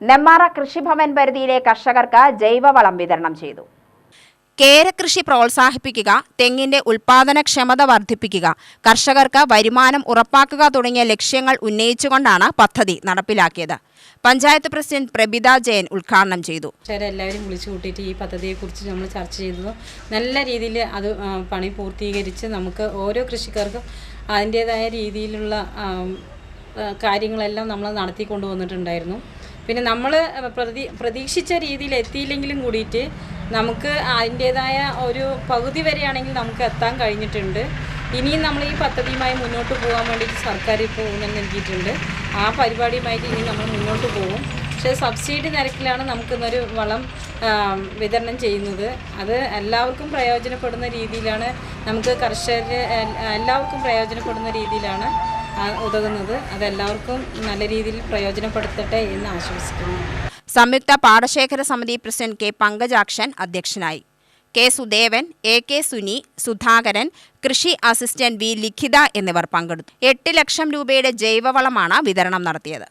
നെമ്മാറ കൃഷിഭവൻ പരിധിയിലെ കർഷകർക്ക് ജൈവവളം വിതരണം ചെയ്തു. കേരകൃഷി പ്രോത്സാഹിപ്പിക്കുക തെങ്ങിന്റെ ഉൽപാദനക്ഷമത വർദ്ധിപ്പിക്കുക കർഷകർക്ക് വരുമാനം ഉറപ്പാക്കുക തുടങ്ങിയ ലക്ഷ്യങ്ങൾ ഉന്നയിച്ചുകൊണ്ടാണ് പദ്ധതി നടപ്പിലാക്കിയത്. പഞ്ചായത്ത് പ്രസിഡന്റ് പ്രബിത ജയൻ ഉദ്ഘാടനം ചെയ്തു. എല്ലാവരും വിളിച്ചു കൂട്ടിയിട്ട് ഈ പദ്ധതിയെക്കുറിച്ച് നമ്മൾ ചർച്ച ചെയ്തു നല്ല രീതിയിൽ അത് പണി പൂർത്തീകരിച്ച് നമുക്ക് ഓരോ കൃഷിക്കാർക്കും അതിന്റേതായ രീതിയിലുള്ള കാര്യങ്ങളെല്ലാം നമ്മൾ നടത്തി കൊണ്ടുവന്നിട്ടുണ്ടായിരുന്നു പിന്നെ നമ്മൾ പ്രതി പ്രതീക്ഷിച്ച രീതിയിൽ എത്തിയില്ലെങ്കിലും കൂടിയിട്ട് നമുക്ക് അതിന്റേതായ ഒരു പകുതി വരെയാണെങ്കിൽ നമുക്ക് എത്താൻ കഴിഞ്ഞിട്ടുണ്ട്. ഇനിയും നമ്മൾ ഈ പദ്ധതിയുമായി മുന്നോട്ട് പോകാൻ വേണ്ടിയിട്ട് സർക്കാർ ഇപ്പോൾ ഊന്നൽ നൽകിയിട്ടുണ്ട്. ആ പരിപാടിയുമായിട്ട് ഇനി നമ്മൾ മുന്നോട്ട് പോകും. പക്ഷേ സബ്സിഡി നിരക്കിലാണ് നമുക്കിന്നൊരു വളം വിതരണം ചെയ്യുന്നത്. അത് എല്ലാവർക്കും പ്രയോജനപ്പെടുന്ന രീതിയിലാണ് നമുക്ക് കർഷകർ എല്ലാവർക്കും പ്രയോജനപ്പെടുന്ന രീതിയിലാണ് ഉതകുന്നത് അതെല്ലാവർക്കും നല്ല രീതിയിൽ പ്രയോജനപ്പെടുത്തട്ടെ എന്ന് ആശംസിക്കുന്നു. സംയുക്ത പാടശേഖര സമിതി പ്രസിഡന്റ് കെ പങ്കജാക്ഷൻ അധ്യക്ഷനായി. K Sudevan A K Suni Sudhakaran കൃഷി അസിസ്റ്റന്റ് വി ലിഖിത എന്നിവർ പങ്കെടുത്തു. എട്ട് ലക്ഷം രൂപയുടെ ജൈവവളമാണ് വിതരണം നടത്തിയത്.